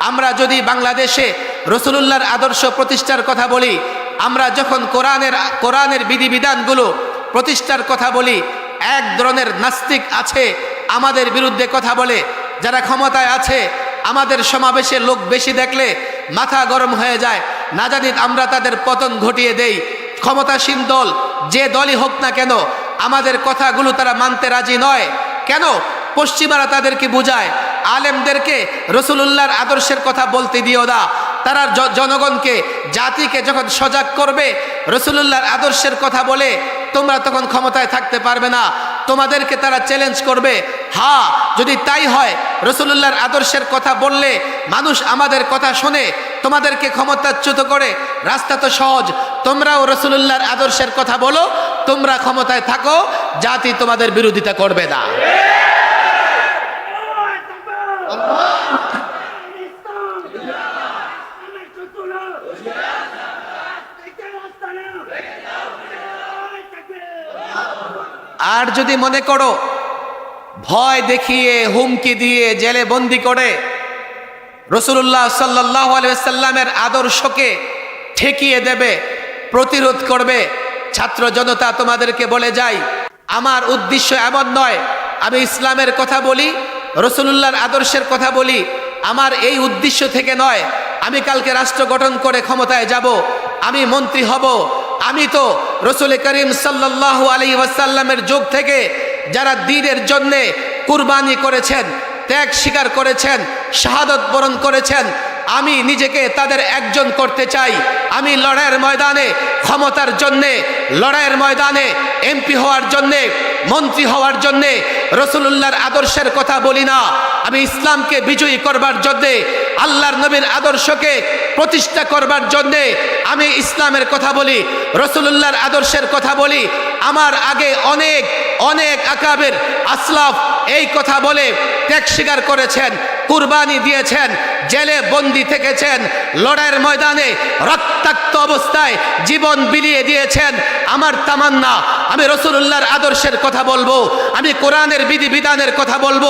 আমরা যদি বাংলাদেশে রসুলুল্লাহর আদর্শ প্রতিষ্ঠার কথা বলি, আমরা যখন কোরআনের কোরআনের বিধিবিধানগুলো প্রতিষ্ঠার কথা বলি, এক ধরনের নাস্তিক আছে, আমাদের বিরুদ্ধে কথা বলে, যারা ক্ষমতায় আছে, আমাদের সমাবেশে লোক বেশি দেখলে মাথা গরম হয়ে যায়। না জানি আমরা তাদের পতন ঘটিয়ে দেই। ক্ষমতাসীন দল, যে দলই হোক না কেন, আমাদের কথাগুলো তারা মানতে রাজি নয়। কেন? পশ্চিমারা তাদেরকে বুঝায় আলেমদেরকে রসুলুল্লাহর আদর্শের কথা বলতে দিও না। তারা জনগণকে, জাতিকে যখন সজাগ করবে, রসুলুল্লাহর আদর্শের কথা বলে, তোমরা তখন ক্ষমতায় থাকতে পারবে না। তোমাদেরকে তারা চ্যালেঞ্জ করবে। হা যদি তাই হয়, রসুলুল্লাহর আদর্শের কথা বললে, মানুষ আমাদের কথা শোনে, তোমাদেরকে ক্ষমতাচ্যুত করে, রাস্তা তো সহজ। তোমরাও রসুলুল্লাহর আদর্শের কথা বলো, তোমরা ক্ষমতায় থাকো, জাতি তোমাদের বিরোধিতা করবে না। আর যদি মনে করো ভয় দেখিয়ে, হুমকি দিয়ে জেলে বন্দি করে রসুল্লাহ সাল্লাহ আদর্শকে ঠেকিয়ে দেবে, প্রতিরোধ করবে, ছাত্র জনতা তোমাদেরকে বলে যাই আমার উদ্দেশ্য এমন নয়, আমি ইসলামের কথা বলি রসুলুল্লাহর আদর্শের কথা বলি, আমার এই উদ্দেশ্য থেকে নয়, আমি কালকে রাষ্ট্র গঠন করে ক্ষমতায় যাব, আমি মন্ত্রী হব। আমি তো রসুল করিম সাল্লাহ আলী ওয়াসাল্লামের যুগ থেকে যারা দিনের জন্যে কুরবানি করেছেন, ত্যাগ স্বীকার করেছেন, শাহাদত বরণ করেছেন, আমি নিজেকে তাদের একজন করতে চাই। আমি লড়াইয়ের ময়দানে, ক্ষমতার জন্যে, লড়াইয়ের ময়দানে, এমপি হওয়ার জন্যে মন্ত্রী হওয়ার জন্যে রসুলুল্লাহর আদর্শের কথা বলি না। আমি ইসলামকে বিজয়ী করবার জন্যে, আল্লাহর নবীর আদর্শকে প্রতিষ্ঠা করবার জন্যে আমি ইসলামের কথা বলি, রসুলুল্লাহর আদর্শের কথা বলি। আমার আগে অনেক অনেক আকাবের আসলাফ এই কথা বলে ত্যাগ স্বীকার করেছেন, কুরবানি দিয়েছেন, জেলে বন্দি থেকেছেন, লড়াইয়ের ময়দানে রক্তাক্ত অবস্থায় জীবন বিলিয়ে দিয়েছেন। আমার তামান্না, আমি রসুল্লাহর আদর্শের কথা বলব, আমি কোরআনের বিধি বিধানের কথা বলব,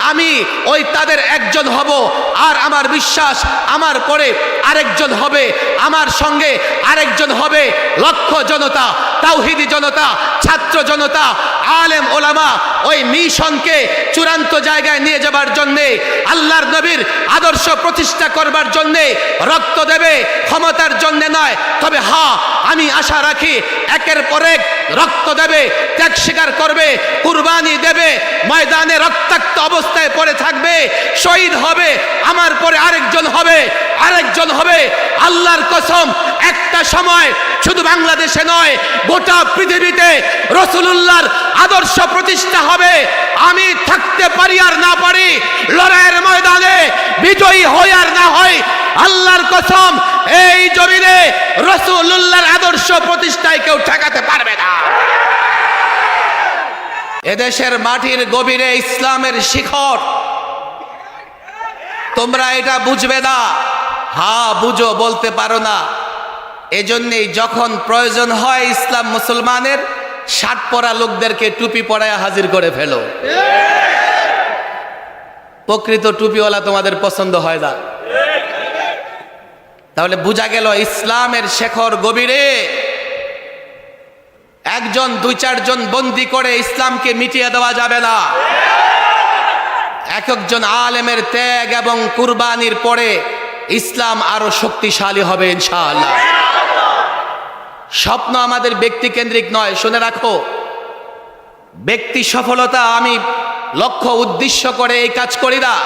আমি ওই তাদের একজন হব, আর আমার বিশ্বাস আমার পরে আরেকজন হবে, আমার সঙ্গে আরেকজন হবে, লক্ষ জনতা তাওহিদি জনতা, ছাত্র জনতা, আলেম, ওলামা ওই মিশনকে চূড়ান্ত জায়গায় নিয়ে যাবার জন্যে, আল্লাহর নবীর আদর্শ প্রতিষ্ঠা করবার জন্যে রক্ত দেবে, ক্ষমতার জন্যে নয়। তবে হা, আমি আশা রাখি একের পর এক রক্ত দেবে, ত্যাগ স্বীকার করবে, কুরবানি দেবে ময়দানে রক্তাক্ত অবস্থায় পড়ে থাকবে, শহীদ হবে, আমার পরে আরেকজন হবে আরেকজন হবে। আল্লাহর কসম, একটা সময় শুধু বাংলাদেশে নয়, গোটা পৃথিবীতে রসুলুল্লাহর আদর্শ প্রতিষ্ঠা হবে। আমি থাকতে পারি আর না পারি, লড়াইয়ের ময়দানে বিজয়ী হই আর না হয় আল্লাহর কসম, এই জমিনে রসুলুল্লাহর আদর্শ প্রতিষ্ঠায় কেউ ঠেকাতে পারবে না। এদেশের মাটির গভীরে ইসলামের শিখর। তোমরা এটা বুঝবে না। হা, বুঝো, বলতে পারো না। এজন্যই যখন প্রয়োজন হয় ইসলাম মুসলমানের, ষাট পরা লোকদেরকে টুপি পরায় হাজির করে ফেলো। প্রকৃত টুপিওয়ালা তোমাদের পছন্দ হয় না। তাহলে বোঝা গেল ইসলামের শেখর গভীরে। একজন, দুই, চারজন বন্দি করে ইসলামকে মিটিয়ে দেওয়া যাবে না। এক একজন আলেমের ত্যাগ এবং কুরবানির পরে ইসলাম আরও শক্তিশালী হবে, ইনশাআল্লাহ। স্বপ্ন আমাদের ব্যক্তি কেন্দ্রিক নয়, শুনে রাখো। ব্যক্তি সফলতা আমি লক্ষ্য, উদ্দেশ্য করে এই কাজ করি না।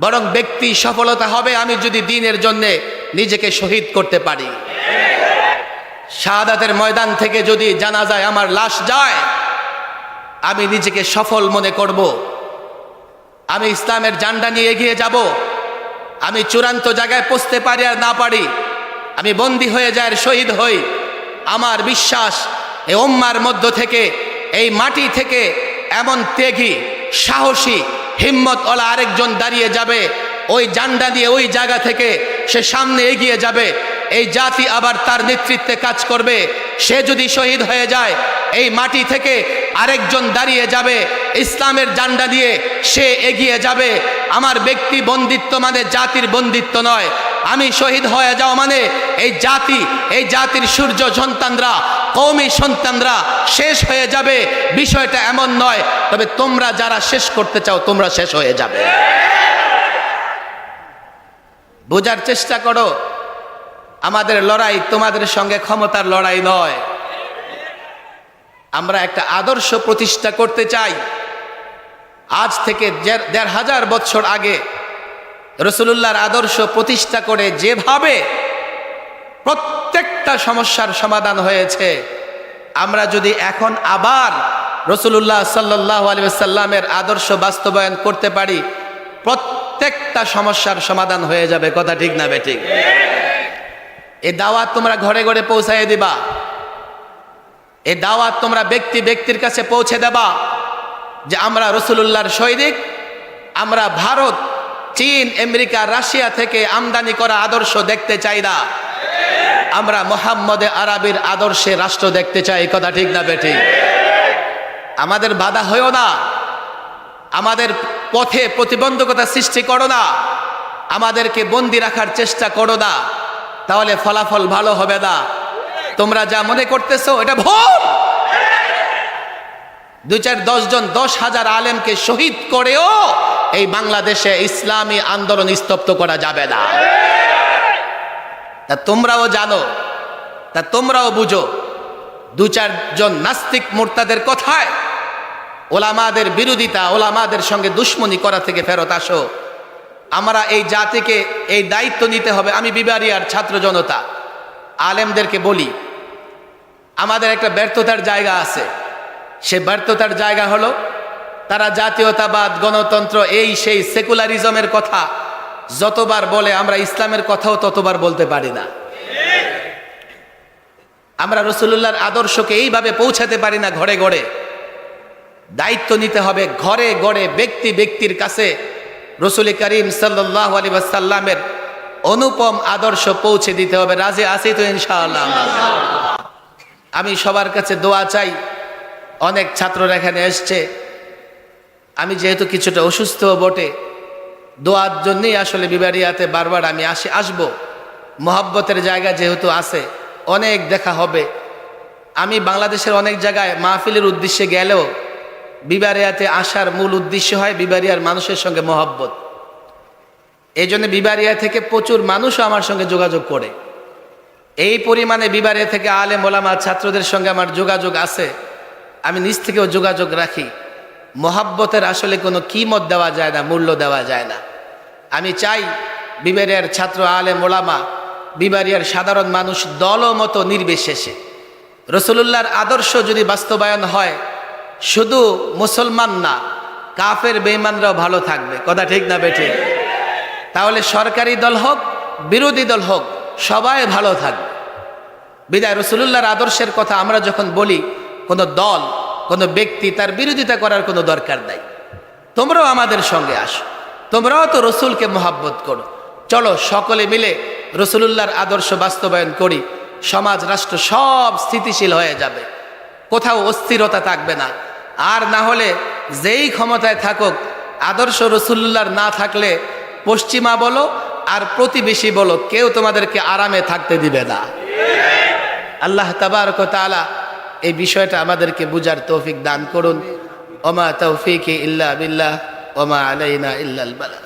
বরং ব্যক্তি সফলতা হবে আমি যদি দিনের জন্য নিজেকে শহীদ করতে পারি। শাহাদাতের ময়দান থেকে যদি জানা যায় আমার লাশ যায়, আমি নিজেকে সফল মনে করব। আমি ইসলামের জান্ডা নিয়ে এগিয়ে যাব। আমি চূড়ান্ত জায়গায় পৌঁছতে পারি আর না পারি, আমি বন্দী হয়ে যায় আর শহীদ হই। আমার বিশ্বাস এই ওম্মার মধ্য থেকে, এই মাটি থেকে এমন ত্যাগী, সাহসী, হিম্মত ওলা আরেকজন দাঁড়িয়ে যাবে। ওই জান্ডা নিয়ে ওই জায়গা থেকে সে সামনে এগিয়ে যাবে। এই জাতি আবার তার নেতৃত্বে কাজ করবে। সে যদি শহীদ হয়ে যায়, এই মাটি থেকে আরেকজন দাঁড়িয়ে যাবে। ইসলামের জান্ডা দিয়ে সে এগিয়ে যাবে। আমার ব্যক্তি বন্দিত্ব মানে জাতির বন্দিত্ব নয়। আমি শহীদ হয়ে যাও মানে এই জাতি, এই জাতির সূর্য সন্তানরা কৌমি সন্তানরা শেষ হয়ে যাবে। বিষয়টা এমন নয়, তবে তোমরা যারা শেষ করতে চাও, তোমরা শেষ হয়ে যাবে। বোঝার চেষ্টা করো। আমাদের লড়াই তোমাদের সঙ্গে ক্ষমতার লড়াই নয়। আমরা একটা আদর্শ প্রতিষ্ঠা করতে চাই। আজ থেকে দেড়- হাজার বছর আগে রসুলুল্লাহর আদর্শ প্রতিষ্ঠা করে যেভাবে প্রত্যেকটা সমস্যার সমাধান হয়েছে, আমরা যদি এখন আবার রসুলুল্লাহ সাল্লাহ আলী সাল্লামের আদর্শ বাস্তবায়ন করতে পারি, প্রত্যেকটা সমস্যার সমাধান হয়ে যাবে। কথা ঠিক না বেঠিক এই দাওয়াত তোমরা ঘরে ঘরে পৌঁছায় দিবা। এ দাওয়াত তোমরা ব্যক্তি ব্যক্তির কাছে পৌঁছে দেবা যে আমরা রসুলুল্লাহর সৈনিক, আমরা ভারত, চীন, আমেরিকা, রাশিয়া থেকে আমদানি করা আদর্শ দেখতে চাই না। আমরা মোহাম্মদে আরবির আদর্শে রাষ্ট্র দেখতে চাই কথা ঠিক না বেঠিক আমাদের বাধা হয়েও না। আমাদের পথে প্রতিবন্ধকতা সৃষ্টি করো না। আমাদেরকে বন্দি রাখার চেষ্টা করো না। তাহলে ফলাফল ভালো হবে না। তোমরা যা মনে করতেছো, এটা ভুল! দুই চার দশ জন, দশ হাজার আলেমকে শহীদ করেও এই বাংলাদেশে ইসলামী আন্দোলন স্তব্ধ করা যাবে না। তা তোমরাও জানো, তা তোমরাও বুঝো, দু চারজন নাস্তিক মোর্তাদের কথায় ওলামাদের বিরোধিতা, ওলামাদের সঙ্গে দুশ্মনী করা থেকে ফেরত আসো। আমরা এই জাতিকে এই দায়িত্ব নিতে হবে। আমি বিবারিয়ার ছাত্র জনতা, আলেমদেরকে বলি, আমাদের একটা ব্যর্থতার জায়গা আছে। সে ব্যর্থতার জায়গা হলো, তারা জাতীয়তাবাদ, গণতন্ত্র, এই সেই সেকুলারিজমের কথা, যতবার বলে আমরা ইসলামের কথাও ততবার বলতে পারি না। আমরা রসুল্লাহর আদর্শকে এইভাবে পৌঁছাতে পারি না ঘরে ঘরে। দায়িত্ব নিতে হবে ঘরে গড়ে ব্যক্তি ব্যক্তির কাছে। রসুল করিম সাল্লাহ আলী সাল্লামের অনুপম আদর্শ পৌঁছে দিতে হবে। রাজে আসি তো ইনশাআল্লাহ? আমি সবার কাছে দোয়া চাই। অনেক ছাত্ররা এখানে এসছে। আমি যেহেতু কিছুটা অসুস্থ বটে, দোয়ার জন্যই আসলে বিবারিয়াতে বারবার আমি আসি, আসব। মহাব্বতের জায়গা যেহেতু আছে, অনেক দেখা হবে। আমি বাংলাদেশের অনেক জায়গায় মাহফিলের উদ্দেশ্যে গেলেও বিবারিয়াতে আসার মূল উদ্দেশ্য হয় বিবারিয়ার মানুষের সঙ্গে মহব্বত। এই জন্য বিবারিয়া থেকে প্রচুর মানুষও আমার সঙ্গে যোগাযোগ করে। এই পরিমাণে বিবারিয়া থেকে আলে মোলামা ছাত্রদের সঙ্গে আমার যোগাযোগ আছে। আমি নিজ থেকেও যোগাযোগ রাখি। মহাব্বতের আসলে কোনো কিমত দেওয়া যায় না, মূল্য দেওয়া যায় না। আমি চাই বিবারিয়ার ছাত্র আলে মোলামা বিবারিয়ার সাধারণ মানুষ দলমতো নির্বিশেষে। রসুলুল্লাহর আদর্শ যদি বাস্তবায়ন হয় শুধু মুসলমান না, কাফের বেইমানরাও ভালো থাকবে। কথা ঠিক না বেঠে তাহলে সরকারি দল হোক, বিরোধী দল হোক, সবাই ভালো থাকবে। বিদায়, রসুলুল্লাহর আদর্শের কথা আমরা যখন বলি, কোনো দল, কোনো ব্যক্তি তার বিরোধিতা করার কোনো দরকার নাই। তোমরাও আমাদের সঙ্গে আসো। তোমরাও তো রসুলকে মহাব্বত করো। চলো সকলে মিলে রসুলুল্লাহর আদর্শ বাস্তবায়ন করি। সমাজ, রাষ্ট্র সব স্থিতিশীল হয়ে যাবে। কোথাও অস্থিরতা থাকবে না। আর না হলে যেই ক্ষমতায় থাকুক, আদর্শ রসুল্লাহর না থাকলে পশ্চিমা বলো আর প্রতিবেশী বলো, কেউ তোমাদেরকে আরামে থাকতে দিবে না। আল্লাহ তাবারক তাআলা এই বিষয়টা আমাদেরকে বুঝার তৌফিক দান করুন। ওমা তৌফিক ইল্লা বিল্লাহ, ওমা আলাইনা ইল্লাল বালা